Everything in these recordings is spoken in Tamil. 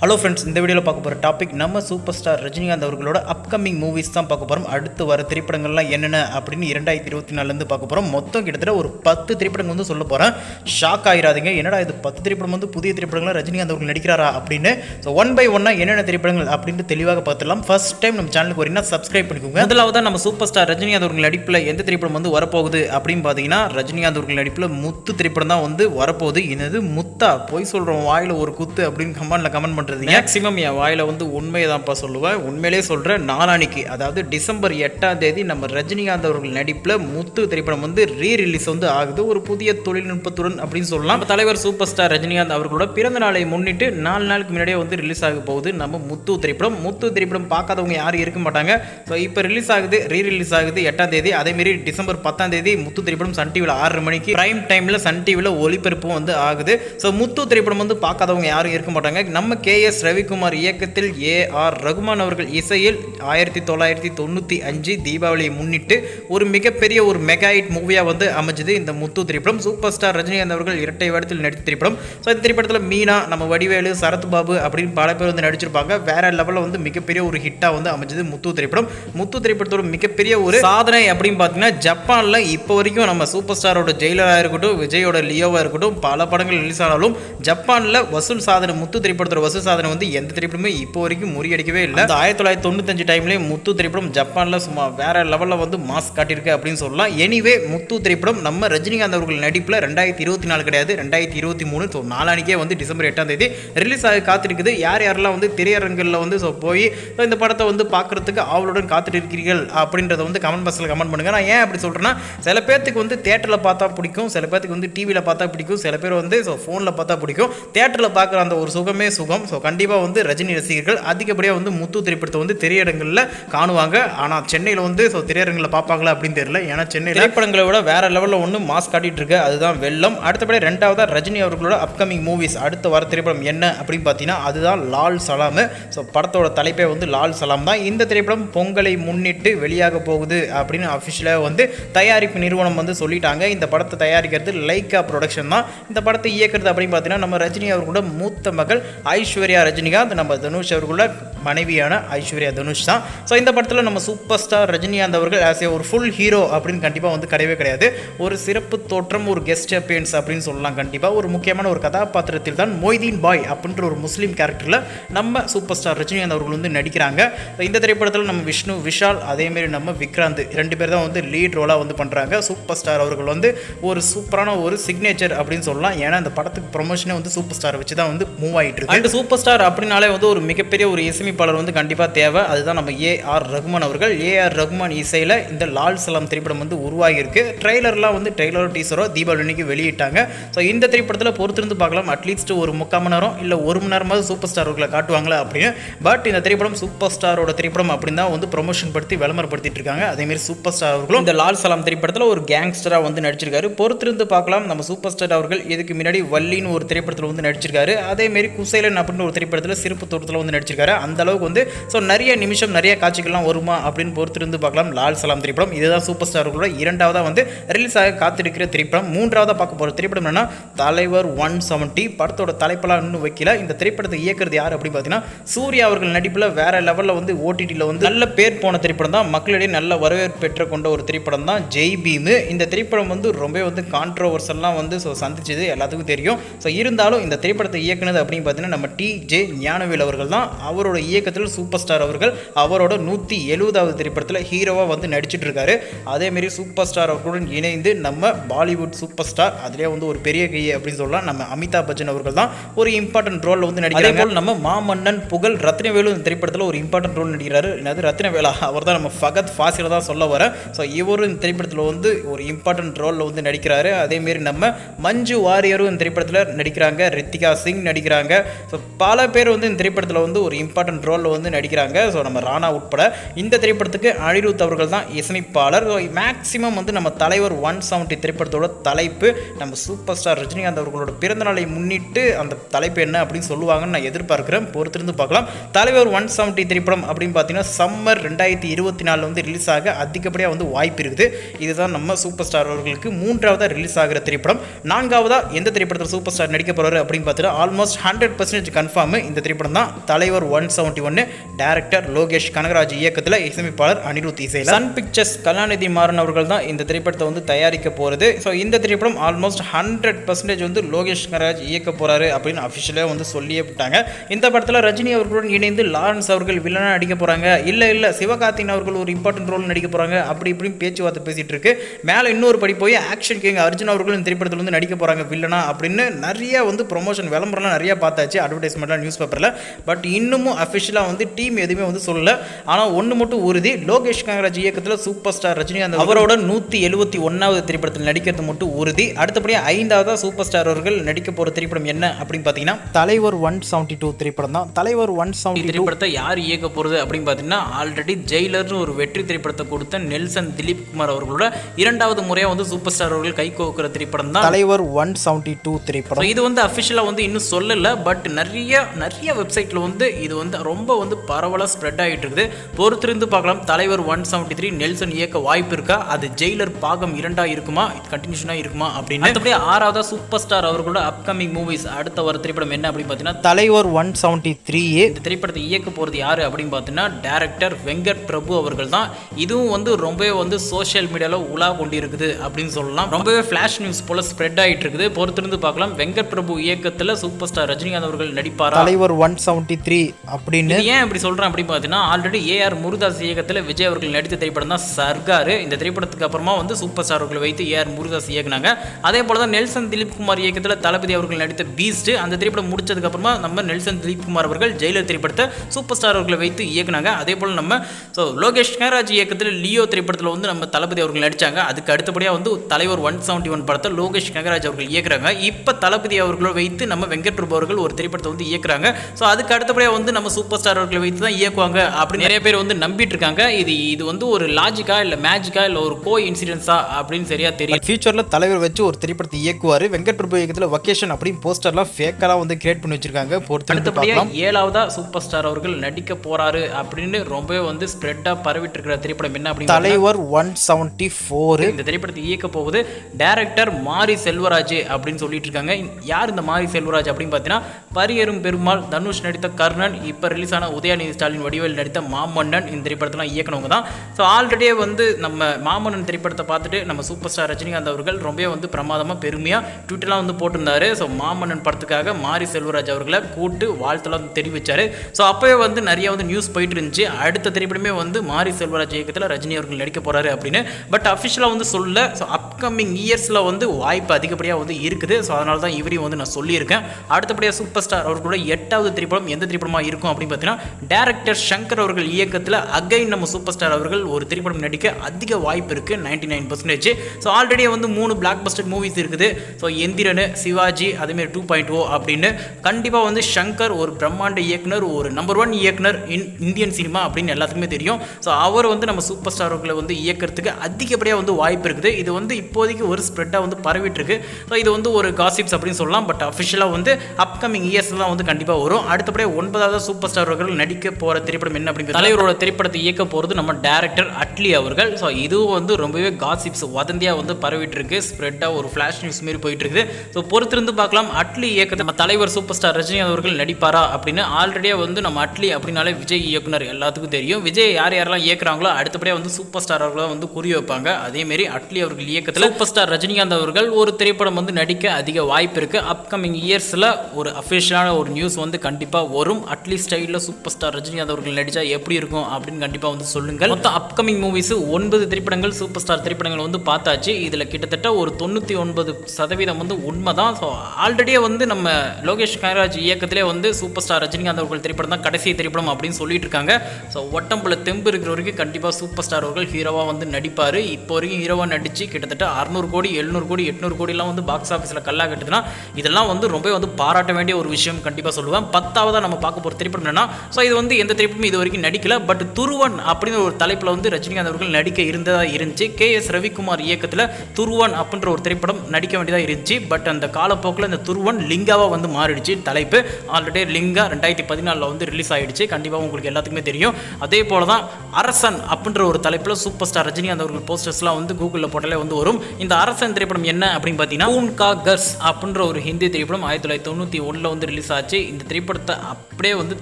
ஹலோ ஃப்ரெண்ட்ஸ் இந்த வீடியோவில் பார்க்க போகிற டாபிக் நம்ம சூப்பர் ஸ்டார் ரஜினிகாந்த் அவர்களோட அப்கமிங் மூவிஸ் தான் பார்க்க போகிறோம் அடுத்து வர திரைப்படங்கள்லாம் என்னென்ன அப்படின்னு இரண்டாயிரத்தி இருபத்தி நாலுலேருந்து பார்க்க போகிறோம் மொத்தம் கிட்டத்தட்ட ஒரு பத்து திரைப்படங்கள் வந்து சொல்ல போகிறேன் ஷாக் ஆயிராதீங்க. என்னடா இது பத்து திரைப்படம் வந்து புதிய திரைப்படங்களாக ரஜினிகாந்த் அவர்கள் நடிக்கிறாரா அப்படின்னு. ஸோ ஒன் பை ஒன்னாக என்னென்ன திரைப்படங்கள் அப்படின்னு தெளிவாக பார்த்துலாம் ஃபர்ஸ்ட் டைம் நம்ம சேனலுக்கு வரீங்கன்னா சப்ஸ்கிரைப் பண்ணிக்கோங்க. முதலாவது நம்ம சூப்பர் ஸ்டார் ரஜினிகாந்த் அவர்கள் நடிப்பில் எந்த திரைப்படம் வந்து வரப்போகுது அப்படின்னு பார்த்தீங்கன்னா ரஜினிகாந்த் அவர்கள் நடிப்பில் முத்து திரைப்படம் தான் வந்து வரப்போகுது. என்னது முத்தா? போய் சொல்கிறோம் வாயில் ஒரு குத்து அப்படின்னு கமெண்டில் கமெண்ட் பண்ணுறது மேக்ஸிமம் என் வாயில் வந்து உண்மையை தான்ப்பா சொல்லுவேன் உண்மையிலே சொல்கிறேன் நாளானிக்கு அதாவது டிசம்பர் எட்டாம் தேதி நம்ம ரஜினிகாந்த் அவர்கள் நடிப்பில் முத்து திரைப்படம் வந்து ரீ ரிலீஸ் வந்து ஆகுது. ஒரு புதிய தொழில்நுட்பத்துடன் அப்படின்னு சொல்லலாம். நம்ம தலைவர் சூப்பர் ஸ்டார் ரஜினிகாந்த் அவர்களோட பிறந்த நாளை முன்னிட்டு நாலு நாளுக்கு முன்னாடியே வந்து ரிலீஸ் ஆக போகுது. நம்ம முத்து திரைப்படம். முத்து திரைப்படம் பார்க்காதவங்க யாரும் இருக்க மாட்டாங்க. ஸோ இப்போ ரிலீஸ் ஆகுது ரீ ரிலீஸ் ஆகுது எட்டாம் தேதி. அதேமாரி டிசம்பர் பத்தாம் தேதி முத்து திரைப்படம் சன் டிவியில் ஆறரை மணிக்கு பிரைம் டைமில் சன் டிவியில் ஒளிபரப்பும் வந்து ஆகுது. ஸோ முத்து திரைப்படம் வந்து பார்க்காதவங்க யாரும் இருக்க மாட்டாங்க. நம்ம கே எஸ் ரவிக்குமார் இயக்கத்தில் ஏ ஆர் ரகுமான் அவர்கள் இசையில் ஆயிரத்தி தொள்ளாயிரத்தி தொண்ணூற்றி அஞ்சு தீபாவளியை முன்னிட்டு ஒரு மிகப்பெரிய ஒரு மெகா ஹிட் மூவியாக வந்து அமைஞ்சது இந்த முத்து திரைப்படம். சூப்பர் ஸ்டார் ரஜினிகாந்த் அவர்கள் இரட்டை வேடத்தில் நடித்த திரைப்படம். ஸோ இந்த திரைப்படத்தில் மீனா நம்ம வடிவேலு சரத்பாபு அப்படின்னு பல பேர் வந்து நடிச்சிருப்பாங்க. வேற லெவலில் வந்து மிகப்பெரிய ஒரு ஹிட்டாக வந்து அமைஞ்சது முத்து திரைப்படம். முத்து திரைப்படத்தோட மிகப்பெரிய ஒரு சாதனை அப்படின்னு பார்த்தீங்கன்னா ஜப்பானில் இப்போ வரைக்கும் நம்ம சூப்பர் ஸ்டாரோட ஜெயிலராக இருக்கட்டும் விஜயோட லியோவாக இருக்கட்டும் பல படங்கள் ரிலீஸ் ஆனாலும் ஜப்பானில் வசூல் சாதனை முத்து திரைப்படத்தோட வசூல் சாதனை வந்து எந்த திரைப்படமே இப்போ வரைக்கும் முறியடிக்கவே இல்லை. இந்த ஆயிரத்தி தொள்ளாயிரத்தி தொண்ணூத்தஞ்சு டைம்லேயே முத்து திரைப்படம் ஜப்பானில் சும்மா வேற லெவலில் வந்து மாஸ் காட்டியிருக்கு அப்படின்னு சொல்லலாம். எனிவே முத்து திரைப்படம் நம்ம ரஜினிகாந்த் அவர்கள் நடிப்பில் ரெண்டாயிரத்தி இருபத்தி நாலு கிடையாது ரெண்டாயிரத்தி இருபத்தி மூணு. ஸோ நாளானிக்கே வந்து டிசம்பர் எட்டாம் தேதி ரிலீஸ் ஆக காத்திருக்குது. யார் யாரெல்லாம் வந்து திரையரங்கில் வந்து ஸோ போய் இந்த படத்தை வந்து பார்க்குறதுக்கு ஆவலுடன் காத்துட்டு இருக்கிறீர்கள் அப்படின்றத வந்து கமெண்ட் பாக்ஸில் கமெண்ட் பண்ணுங்கள் நான் ஏன் அப்படி சொல்கிறேன்னா சில பேர்த்துக்கு வந்து தேட்டரில் பார்த்தா பிடிக்கும் சில பேர்த்துக்கு வந்து டிவியில் பார்த்தா பிடிக்கும் சில பேர் வந்து ஸோ ஃபோனில் பார்த்தா பிடிக்கும். தேட்டரில் பார்க்குற அந்த ஒரு சுகமே சுகம். ஸோ ஸோ கண்டிப்பாக வந்து ரஜினி ரசிகர்கள் அதிகப்படியாக வந்து முத்து திரைப்படத்தை வந்து திரையரங்களில் காணுவாங்க. ஆனால் சென்னையில் வந்து ஸோ திரையரங்கில் பார்ப்பாங்களா அப்படின்னு தெரியல. ஏன்னா சென்னை திரைப்படங்களை விட வேற லெவலில் ஒன்று மாஸ் காட்டிகிட்டு இருக்கு. அதுதான் வெள்ளம். அடுத்தபடி ரெண்டாவதாக ரஜினி அவர்களோட அப்கமிங் மூவிஸ் அடுத்த வர திரைப்படம் என்ன அப்படின்னு பார்த்தீங்கன்னா அதுதான் லால் சலாம். ஸோ படத்தோட தலைப்பே வந்து லால் சலாம் தான். இந்த திரைப்படம் பொங்கலை முன்னிட்டு வெளியாக போகுது அப்படின்னு அஃபிஷியலாக வந்து தயாரிப்பு நிறுவனம் வந்து சொல்லிட்டாங்க. இந்த படத்தை தயாரிக்கிறது லைக்கா ப்ரொடக்ஷன் தான். இந்த படத்தை இயக்குறது அப்படின்னு பார்த்தீங்கன்னா நம்ம ரஜினி அவர்களோட மூத்த மகள் ஐஸ்வர் ஐஸ்வர்யா ரஜினிகாந்த் நம்ம தனுஷ் அவர்களோட மனைவியான ஐஸ்வர்யா தனுஷ் தான். ஸோ இந்த படத்தில் நம்ம சூப்பர் ஸ்டார் ரஜினிகாந்த் அவர்கள் ஆஸ் ஏ ஒரு ஃபுல் ஹீரோ அப்படின்னு கண்டிப்பாக வந்து கிடையவே கிடையாது. ஒரு சிறப்பு தோற்றம் ஒரு கெஸ்ட் அப்பியன்ஸ் அப்படின்னு சொல்லலாம் கண்டிப்பாக ஒரு முக்கியமான ஒரு கதாபாத்திரத்தில் தான் மொய்தீன் பாய் அப்படின்ற ஒரு முஸ்லீம் கேரக்டரில் நம்ம சூப்பர் ஸ்டார் ரஜினிகாந்த் அவர்கள் வந்து நடிக்கிறாங்க. இந்த திரைப்படத்தில் நம்ம விஷ்ணு விஷால் அதேமாரி நம்ம விக்ராந்த் ரெண்டு பேர் தான் வந்து லீட் ரோலாக வந்து பண்ணுறாங்க சூப்பர் ஸ்டார் அவர்கள் வந்து ஒரு சூப்பரான ஒரு சிக்னேச்சர் அப்படின்னு சொல்லலாம். ஏன்னா இந்த படத்துக்கு ப்ரொமோஷனே வந்து சூப்பர் ஸ்டார் வச்சு தான் வந்து மூவ் ஆகிட்டு இருக்கு. அண்ட் சூப்பர் ஸ்டார் அப்படின்னாலே வந்து ஒரு மிகப்பெரிய ஒரு இசையமைப்பாளர் வந்து கண்டிப்பாக தேவை. அதுதான் நம்ம ஏ ஆர் ரகுமான் அவர்கள். ஏ ஆர் ரகுமான் இசையில் இந்த லால் சலாம் திரைப்படம் வந்து உருவாகியிருக்கு. ட்ரெய்லர்லாம் வந்து ட்ரெய்லரோ டீசரோ தீபாவளி அன்னைக்கு வெளியிட்டாங்க. ஸோ இந்த திரைப்படத்தில் பொறுத்திருந்து பார்க்கலாம். அட்லீஸ்ட் ஒரு முக்கால் மணி நேரம் இல்லை ஒரு மணி நேரமாவது சூப்பர் ஸ்டார் அவர்களை காட்டுவாங்களா அப்படின்னு. பட் இந்த திரைப்படம் சூப்பர் ஸ்டாரோட திரைப்படம் அப்படின்னு தான் வந்து ப்ரொமோஷன் படுத்தி விளம்பரப்படுத்திட்டு இருக்காங்க. அதேமாரி சூப்பர் ஸ்டார் அவர்களும் இந்த லால் சலாம் திரைப்படத்தில் ஒரு கேங்ஸ்டராக வந்து நடிச்சிருக்காரு. பொறுத்திருந்து பார்க்கலாம். நம்ம சூப்பர் ஸ்டார் அவர்கள் இதுக்கு முன்னாடி வள்ளின்னு ஒரு திரைப்படத்தில் வந்து நடிச்சிருக்காரு. அதேமாரி குசேலன் அப்படின்னு ஒரு திரைப்படத்தில் சிறப்பு தோட்டத்தில் வந்து நடிச்சிருக்காரு. அந்த அளவுக்கு வந்து ஸோ நிறைய நிமிஷம் நிறைய காட்சிகள்லாம் வருமா அப்படின்னு பொறுத்திருந்து பார்க்கலாம். லால் சலாம் திரைப்படம். இதுதான் சூப்பர் ஸ்டார்களோட இரண்டாவதாக வந்து ரிலீஸ் ஆக காத்திருக்கிற திரைப்படம். மூன்றாவதாக பார்க்க போகிற திரைப்படம் என்னன்னா தலைவர் ஒன் செவன்ட்டி படத்தோட தலைப்பெல்லாம் இன்னும் வைக்கல. இந்த திரைப்படத்தை இயக்குறது யார் அப்படின்னு பார்த்தீங்கன்னா சூர்யா அவர்கள் நடிப்பில் வேற லெவலில் வந்து ஓடிடியில் வந்து நல்ல பேர் போன திரைப்படம் தான். மக்களிடையே நல்ல வரவேற்பு பெற்ற கொண்ட ஒரு திரைப்படம் தான் ஜெய் பீமு. இந்த திரைப்படம் வந்து ரொம்ப வந்து கான்ட்ரோவர்சல்லாம் வந்து ஸோ சந்திச்சது எல்லாத்துக்கும் தெரியும். ஸோ இருந்தாலும் இந்த திரைப்படத்தை இயக்குனது அப்படின்னு பார்த்தீங்கன்னா நம்ம டி ஜே ஞானவேல் அவர்கள் தான் அவரோட இயக்கத்தில் சூப்பர் ஸ்டார் அவர்கள். அவரோட நூற்றி எழுபதாவது திரைப்படத்தில் ஹீரோவாக வந்து நடிச்சிட்டு இருக்காரு அதேமாரி சூப்பர் ஸ்டார் அவர்களுடன் இணைந்து நம்ம பாலிவுட் சூப்பர் ஸ்டார் அதிலே வந்து ஒரு பெரிய கை அப்படின்னு சொல்லலாம் நம்ம அமிதாப் பச்சன் அவர்கள் தான் ஒரு இம்பார்ட்டன்ட் ரோலில் வந்து நடிக்கிறாங்க. போல் நம்ம மாமன்னன் புகழ் ரத்னவேலு இந்த திரைப்படத்தில் ஒரு இம்பார்ட்டன்ட் ரோல் நடிக்கிறாரு. என்னது ரத்னவேலா? அவர் தான் நம்ம ஃபகத் ஃபாசில தான் சொல்ல வரேன் ஸோ இவரும் இந்த திரைப்படத்தில் வந்து ஒரு இம்பார்ட்டன்ட் ரோலில் வந்து நடிக்கிறாரு. அதேமாரி நம்ம மஞ்சு வாரியரும் இந்த திரைப்படத்தில் நடிக்கிறாங்க. ரித்திகா சிங் நடிக்கிறாங்க. ஸோ பல பேர் வந்து இந்த திரைப்படத்தில் வந்து ஒரு இம்பார்ட்டன்ட் ரோலில் வந்து நடிக்கிறாங்க. ஸோ நம்ம ராணா உட்பட இந்த திரைப்படத்துக்கு அனிருத் அவர்கள் தான் இசையமைப்பாளர். மேக்ஸிமம் வந்து நம்ம தலைவர் ஒன் செவன்ட்டி திரைப்படத்தோட தலைப்பு நம்ம சூப்பர் ஸ்டார் ரஜினிகாந்த் அவர்களோட பிறந்த நாளை முன்னிட்டு அந்த தலைப்பு என்ன அப்படின்னு சொல்லுவாங்கன்னு நான் எதிர்பார்க்குறேன். பொறுத்திருந்து பார்க்கலாம். தலைவர் ஒன் செவன்ட்டி திரைப்படம் அப்படின்னு பார்த்தீங்கன்னா சம்மர் ரெண்டாயிரத்தி இருபத்தி நாலில் வந்து ரிலீஸ் ஆக அதிகப்படியாக வந்து வாய்ப்பு இருக்குது. இதுதான் நம்ம சூப்பர் ஸ்டார் அவர்களுக்கு மூன்றாவதாக ரிலீஸ் ஆகிற திரைப்படம். நான்காவதாக எந்த திரைப்படத்தில் சூப்பர் ஸ்டார் நடிக்க போகிறாரு அப்படின்னு பார்த்தீங்கன்னா ஆல்மோஸ்ட் ஹண்ட்ரட் பர்சன்டேஜ் கன்ஃபார்மு இந்த திரைப்படம் தான் தலைவர் ஒன் செவன்ட்டி ஒன்று டேரக்டர் லோகேஷ் கனகராஜ் இயக்கத்தில் இசையமைப்பாளர் அனிருத் இசையில். சன் பிக்சர்ஸ் கலாநிதி மாறன் அவர்கள் தான் இந்த திரைப்படத்தை வந்து தயாரிக்க போகிறது ஸோ இந்த திரைப்படம் ஆல்மோஸ்ட் ஹண்ட்ரட் பர்சன்டேஜ் வந்து லோகேஷ் கனகராஜ் இயக்க போகிறாரு அப்படின்னு அஃபிஷியலாக வந்து சொல்லியே விட்டாங்க. இந்த படத்தில் ரஜினி அவர்களுடன் இணைந்து லாரன்ஸ் அவர்கள் வில்லனாக நடிக்க போகிறாங்க இல்லை இல்லை சிவகார்த்தின் அவர்கள் ஒரு இம்பார்ட்டன்ட் ரோல் நடிக்க போகிறாங்க அப்படி இப்படின்னு பேச்சுவார்த்தை பேசிகிட்டு இருக்கு. மேலே இன்னொரு படி போய் ஆக்ஷன் கிங் அர்ஜுன் அவர்கள் இந்த திரைப்படத்தில் வந்து நடிக்க போகிறாங்க வில்லனா அப்படின்னு நிறைய வந்து ப்ரொமோஷன் விளம்பரம்லாம் நிறைய பார்த்தாச்சு அட்வர்டைஸ்மெண்ட்லாம் நியூஸ் பேப்பரில் பட் இன்னமும் அஃபிஷியலாக வந்து டீம் எதுவுமே வந்து சொல்லல. ஆனால் ஒன்று மட்டும் உறுதி. லோகேஷ் கனகராஜ் இயக்கத்தில் சூப்பர் ஸ்டார் ரஜினிகாந்த் அவரோட நூற்றி எழுபத்தி ஒன்றாவது திரைப்படத்தில் நடிக்கிறது மட்டும் உறுதி. அடுத்தபடியாக ஐந்தாவதாக சூப்பர் ஸ்டார் அவர்கள் நடிக்க போகிற திரைப்படம் என்ன அப்படின்னு பார்த்தீங்கன்னா தலைவர் ஒன் செவன்ட்டி டூ திரைப்படம் தான். தலைவர் ஒன் செவன்ட்டி திரைப்படத்தை யார் இயக்க போகிறது அப்படின்னு பார்த்தீங்கன்னா ஆல்ரெடி ஜெயிலர்னு ஒரு வெற்றி திரைப்படத்தை கொடுத்த நெல்சன் திலீப் குமார் அவர்களோட இரண்டாவது முறையாக வந்து சூப்பர் ஸ்டார் அவர்கள் கை கோக்குற திரைப்படம் தான். தலைவர் ஒன் செவன்ட்டி டூ திரைப்படம். இது வந்து அஃபிஷியலாக வந்து இன்னும் சொல்லலை பட் நிறைய நிறைய வெப்சைட்டில் வந்து இது வந்து ரொம்ப வந்து பரவலாக ஸ்ப்ரெட் ஆகிட்டு இருக்குது பொறுத்திருந்து பார்க்கலாம். தலைவர் ஒன் செவன்ட்டி த்ரீ நெல்சன் இயக்க வாய்ப்பு இருக்கா? அது ஜெயிலர் பாகம் இரண்டாக இருக்குமா? கண்டினியூஷனாக இருக்குமா? அப்படின்னு. அடுத்தபடி ஆறாவதா சூப்பர் ஸ்டார் அவர்களோட அப்கமிங் மூவிஸ் அடுத்த வர திரைப்படம் என்ன அப்படின்னு பார்த்தீங்கன்னா தலைவர் ஒன் செவன்ட்டி த்ரீ இந்த திரைப்படத்தை இயக்க போகிறது யார் அப்படின்னு பார்த்தீங்கன்னா டேரக்டர் வெங்கட் பிரபு அவர்கள் தான். இதுவும் வந்து ரொம்பவே வந்து சோஷியல் மீடியாவில் உலா கொண்டிருக்குது அப்படின்னு சொல்லலாம். ரொம்பவே ஃப்ளாஷ் நியூஸ் போல ஸ்ப்ரெட் ஆகிட்டு இருக்குது பொறுத்திருந்து பார்க்கலாம். வெங்கட் பிரபு இயக்கத்தில் சூப்பர் ஸ்டார் ரஜினிகாந்த் அவர்கள் நடிப்பாரா தலைவர் ஒன் செவன்ட்டி த்ரீ அப்படின்னு ஏன் இப்படி சொல்கிறேன் அப்படின்னு பார்த்தீங்கன்னா ஆல்ரெடி ஏஆர் முருதாஸ் இயக்கத்தில் விஜய் அவர்கள் நடித்த திரைப்படம் தான் சர்கார். இந்த திரைப்படத்துக்கு அப்புறமா வந்து சூப்பர் ஸ்டார் அவர்களை வைத்து ஏஆர் முருதாஸ் இயக்குனாங்க. அதே போல தான் நெல்சன் திலீப் குமார் இயக்கத்தில் தளபதி அவர்கள் நடித்த பீஸ்ட் அந்த திரைப்படம் முடிச்சதுக்கு அப்புறமா நம்ம நெல்சன் திலீப் குமார் அவர்கள் ஜெயிலர் திரைப்படத்தை சூப்பர் ஸ்டார் அவர்களை வைத்து இயக்குனாங்க. அதே போல் நம்ம ஸோ லோகேஷ் கனராஜ் இயக்கத்தில் லியோ திரைப்படத்தில் வந்து நம்ம தளபதி அவர்கள் நடித்தாங்க அதுக்கு அடுத்தபடியாக வந்து தலைவர் ஒன் செவன்ட்டி ஒன் படத்தை லோகேஷ் கனகராஜ் அவர்கள் இயக்குறாங்க. இப்போ தளபதி அவர்களை வைத்து நம்ம வெங்கட் பிரபு அவர்கள் ஒரு திரைப்படத்தை வந்து இயக்குறாங்க. ஸோ அதுக்கு அடுத்தபடியாக வந்து நம்ம சூப்பர் ஸ்டார் அவர்களை வைத்து தான் இயக்குவாங்க அப்படின்னு நிறைய பேர் வந்து நம்பிட்டு இருக்காங்க இது இது வந்து ஒரு லாஜிக்கா இல்லை மேஜிக்கா இல்லை ஒரு கோ இன்சிடென்ஸா அப்படின்னு சரியா தெரியும் ஃபியூச்சரில் தலைவர் வச்சு ஒரு திரைப்படத்தை இயக்குவார். வெங்கட் பிரபு இயக்கத்தில் வொகேஷன் அப்படின்னு போஸ்டர்லாம் ஃபேக்கெல்லாம் வந்து கிரியேட் பண்ணி வச்சிருக்காங்க. பொறுத்து அடுத்தபடியாக பார்க்கலாம். ஏழாவதா சூப்பர் ஸ்டார் அவர்கள் நடிக்க போறாரு அப்படின்னு ரொம்பவே வந்து ஸ்ப்ரெட்டாக பரவிட்டு இருக்கிற திரைப்படம் என்ன அப்படின்னு தலைவர் ஒன் செவன்ட்டி ஃபோரு இந்த திரைப்படத்தை இயக்க போவது டைரக்டர் மாரி செல்வராஜ் அப்படின்னு சொல்லிட்டு இருக்காங்க யார் இந்த மாரி செல்வராஜ் அப்படின்னு பார்த்தீங்கன்னா பரியரும் பெருமாள் தனுஷ் நடித்த கர்ணன் இப்போ ரிலீஸ் ஆன உதயநிதி ஸ்டாலின் வடிவேல் நடித்த மாமன்னன் இந்த திரைப்படத்தெல்லாம் இயக்குனவங்க தான். ஸோ ஆல்ரெடியே வந்து நம்ம மாமன்னன் திரைப்படத்தை பார்த்துட்டு நம்ம சூப்பர் ஸ்டார் ரஜினிகாந்த் அவர்கள் ரொம்பவே வந்து பிரமாதமாக பெருமையாக ட்விட்டர்லாம் வந்து போட்டிருந்தாரு. ஸோ மாமன்னன் படத்துக்காக மாரி செல்வராஜ் அவர்களை கூட்டு வாழ்த்தெல்லாம் வந்து ஸோ அப்போவே வந்து நிறைய வந்து நியூஸ் போயிட்டு இருந்துச்சு அடுத்த திரைப்படமே வந்து மாரி செல்வராஜ் இயக்கத்தில் ரஜினி அவர்கள் நடிக்க போறாரு அப்படின்னு. பட் அஃபிஷியலாக வந்து சொல்ல ஸோ அப்கமிங் இயர்ஸில் வந்து வாய்ப்பு அதிகப்படியாக வந்து இருக்குது. ஸோ அதனால தான் இவரையும் வந்து நான் சொல்லியிருக்கேன். அடுத்தபடியாக சூப்பர் ஸ்டார் அவர்களோட எட்டாவது திரைப்படம் எந்த திரைப்படமாக இருக்கும் அப்படின்னு பார்த்தீங்கன்னா டேரக்டர் சங்கர் அவர்கள் இயக்கத்தில் அகைன் நம்ம சூப்பர் ஸ்டார் அவர்கள் ஒரு திரைப்படம் நடிக்க அதிக வாய்ப்பு இருக்குது ninety nine percentage so already வந்து மூணு பிளாக் பஸ்டர் மூவிஸ் இருக்குது. ஸோ எந்திரனு சிவாஜி அதேமாரி டூ பாயிண்ட் ஓ அப்படின்னு. கண்டிப்பாக வந்து சங்கர் ஒரு பிரம்மாண்ட இயக்குனர் ஒரு நம்பர் ஒன் இயக்குனர் இன் இந்தியன் சினிமா அப்படின்னு எல்லாத்துக்குமே தெரியும். ஸோ அவர் வந்து நம்ம சூப்பர் ஸ்டார் அவர்களை வந்து இயக்கிறதுக்கு அதிகப்படியாக வந்து வாய்ப்பு இருக்குது. இது வந்து இப்போதைக்கு ஒரு ஸ்ப்ரெட்டாக வந்து பரவிட்டு இருக்கு. ஸோ இது வந்து ஒரு காசிப்ஸ் அப்படின்னு சொல்லலாம். பட் அஃபிஷியலாக வந்து அப்கமிங் இயர்ஸில் தான் வந்து கண்டிப்பாக வரும். அடுத்தபடியாக ஒன்பதாவது சூப்பர் ஸ்டார் அவர்கள் நடிக்க போகிற திரைப்படம் என்ன அப்படிங்கிறது தலைவரோட திரைப்படத்தை இயக்க போகிறது நம்ம டேரக்டர் அட்லி அவர்கள். ஸோ இதுவும் வந்து ரொம்பவே காசிப்ஸ் வதந்தியாக வந்து பரவிட்டு இருக்கு ஸ்ப்ரெட்டாக ஒரு ஃப்ளாஷ் நியூஸ் மாரி போயிட்டு இருக்குது ஸோ பொறுத்திருந்து பார்க்கலாம். அட்லி இயக்க நம்ம தலைவர் சூப்பர் ஸ்டார் ரஜினி அவர்கள் நடிப்பாரா அப்படின்னு. ஆல்ரெடியாக வந்து நம்ம அட்லி அப்படின்னாலே விஜய் இயக்குனர் எல்லாத்துக்கும் தெரியும். விஜய் யார் யாரெல்லாம் இயக்குறாங்களோ அடுத்தபடியாக வந்து சூப்பர் ஸ்டார் அவர்களை வந்து குறி வைப்பாங்க. அதேமாரி அட்லி அவர்கள் இயக்கத்தில் சூப்பர் ஸ்டார் ரஜினிகாந்த் அவர்கள் ஒரு திரைப்படம் வந்து நடிக்க அதிக வாய்ப்பு இருக்கு. அப்கமிங் இயர்ஸில் ஒரு அஃபிஷியலான ஒரு நியூஸ் வந்து கண்டிப்பாக வரும். அட்லீஸ்ட் ஸ்டைலில் சூப்பர் ஸ்டார் ரஜினிகாந்த் அவர்கள் நடித்தா எப்படி இருக்கும் அப்படின்னு கண்டிப்பாக வந்து சொல்லுங்கள். மொத்தம் அப்கமிங் மூவிஸ் ஒன்பது திரைப்படங்கள் சூப்பர் ஸ்டார் திரைப்படங்கள் வந்து பார்த்தாச்சு. இதில் கிட்டத்தட்ட ஒரு தொண்ணூற்றி ஒன்பது சதவீதம் வந்து உண்மை தான் ஸோ ஆல்ரெடியே வந்து நம்ம லோகேஷ் கனராஜ் இயக்கத்திலே வந்து சூப்பர் ஸ்டார் ரஜினிகாந்த் அவர்கள் திரைப்படம் தான் கடைசி திரைப்படம் அப்படின்னு சொல்லிட்டு இருக்காங்க. ஸோ ஒட்டம்புல தெம்பு இருக்கிற வரைக்கும் கண்டிப்பாக சூப்பர் ஸ்டார் அவர்கள் ஹீரோவாக வந்து நடிப்பார். இப்போ வரைக்கும் ஹீரோவாக நடித்து கிட்டத்தட்ட அறுநூறு கோடி எழுநூறு கோடி எட்நூறு கோடிலாம் வந்து பாக்ஸ் ஆஃபீஸில் கல்லா கட்டுதுன்னா இதெல்லாம் வந்து ரொம்ப வந்து பாராட்ட வேண்டிய ஒரு விஷயம் கண்டிப்பாக சொல்லுவேன். பத்தாவதாக நம்ம பார்க்க போகிற திரைப்படம் என்னன்னா ஸோ இது வந்து எந்த திரைப்படமும் இது வரைக்கும் நடிக்கல. பட் துருவன் அப்படின்னு ஒரு தலைப்பில் வந்து ரஜினிகாந்த் அவர்கள் நடிக்க இருந்ததாக இருந்துச்சு. கே எஸ் ரவிக்குமார் இயக்கத்தில் துருவன் அப்படின்ற ஒரு திரைப்படம் நடிக்க வேண்டியதாக இருந்துச்சு. பட் அந்த காலப்போக்கில் இந்த துருவன் லிங்காவாக வந்து மாறிடுச்சு. தலைப்பு ஆல்ரெடி லிங்கா ரெண்டாயிரத்தி பதினாலில் வந்து ரிலீஸ் ஆகிடுச்சு கண்டிப்பாக உங்களுக்கு எல்லாத்துக்குமே தெரியும். அதே போல தான் அரசன் அப்படின்ற ஒரு தலைப்பில் சூப்பர் ஸ்டார் ரஜினிகாந்த் அவர்கள் போஸ்டர்ஸ்லாம் வந்து கூகுளில் போட்டாலே வந்து வரும். இந்த அரசன் திரைப்படம் என்ன அப்படின்னு பார்த்தீங்கன்னா ஊன் கா கஸ் அப்படின்ற ஒரு ஹிந்தி திரைப்படம் ஆயிரத்தி தொள்ளாயிரத்தி தொண்ணூற்றி ஒன்றில் வந்து ரிலீஸ் ஆச்சு இந்த திரைப்படத்தை அப்படியே வந்து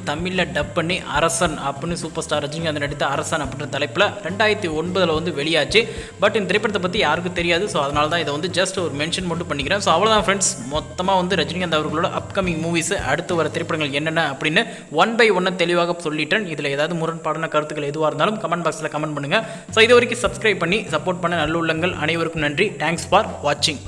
தமிழில் டப் பண்ணி அரசன் அப்படின்னு சூப்பர் ஸ்டார் ரஜினிகாந்த் நடித்த அரசன் அப்படின்ற தலைப்பில் ரெண்டாயிரத்தி ஒன்பதில் வந்து வெளியாச்சு. பட் இந்த திரைப்படத்தை பற்றி யாருக்கும் தெரியாது. ஸோ அதனால தான் இதை வந்து ஜஸ்ட் ஒரு மென்ஷன் மட்டும் பண்ணிக்கிறேன். ஸோ அவ்வளோதான் ஃப்ரெண்ட்ஸ் மொத்தமாக வந்து ரஜினிகாந்த் அவர்களோட அப்கமிங் மூவிஸ் அடுத்து வர திரைப்படங்கள் என்னென்ன அப்படின்னு ஒன் பை ஒன்னை தெளிவாக சொல்லிட்டேன். இதில் ஏதாவது முரண்பாடான கருத்துக்கள் எதுவாக இருந்தாலும் கமெண்ட் பாக்ஸில் கமெண்ட் பண்ணுங்கள் ஸோ இது வரைக்கும் சப்ஸ்கிரைப் பண்ணி சப்போர்ட் பண்ண நல்ல உள்ளங்கள் அனைவருக்கும் நன்றி. தேங்க்ஸ் ஃபார் வாட்சிங்